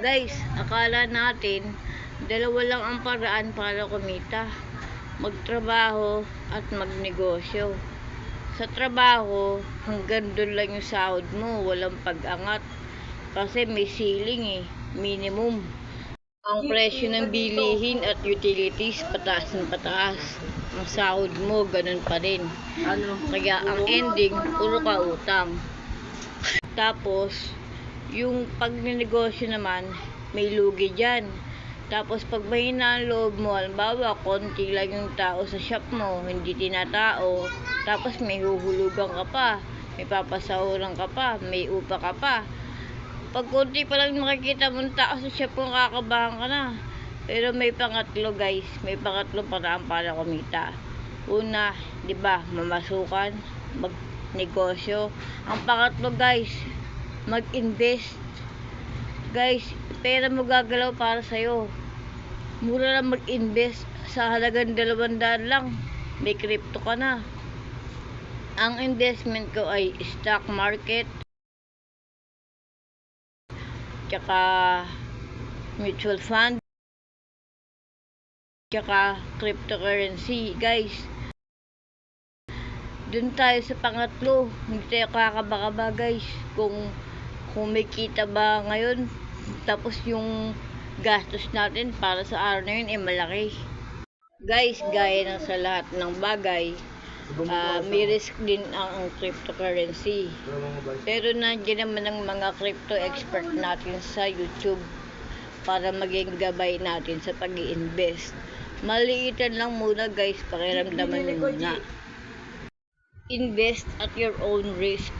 Guys, akala natin dalawa lang ang paraan para kumita. Magtrabaho at magnegosyo. Sa trabaho, hanggang doon lang yung sahod mo, walang pag-angat. Kasi may ceiling eh, minimum. Ang presyo ng bilihin at utilities pataas ng pataas. Ang sahod mo, ganun pa rin. Ano? Kaya ang ending, puro ka utang. Tapos, yung pagnenegosyo naman, may lugi dyan. Tapos pag mahina ang loob mo, halimbawa, konti lang yung tao sa shop mo, hindi tinatao, tapos may huhulugan ka pa, may papasahuran ka pa, may upa ka pa. Pag konti pa lang makikita mong tao sa shop mo, kakabahan ka na. Pero may pangatlo guys, may pangatlo paraan para kumita. Una, di ba, mamasukan, magnegosyo. Ang pangatlo guys, mag-invest. Guys, pera mo gagalaw para sa'yo. Mura lang mag-invest sa halagang dalawang daan lang. May crypto ka na. Ang investment ko ay stock market, tsaka mutual fund, tsaka cryptocurrency. Guys, dun tayo sa pangatlo. Hindi tayo kakaba-kaba guys. Kung, kung may kita ba ngayon, tapos yung gastos natin para sa araw na yun ay malaki. Guys, gaya ng sa lahat ng bagay, ah, may risk din ang, ang cryptocurrency. Pero nandiyan naman ang mga crypto expert natin sa YouTube para maging gabay natin sa pag invest Maliitan lang muna guys, pakiramdaman nyo muna. Invest at your own risk.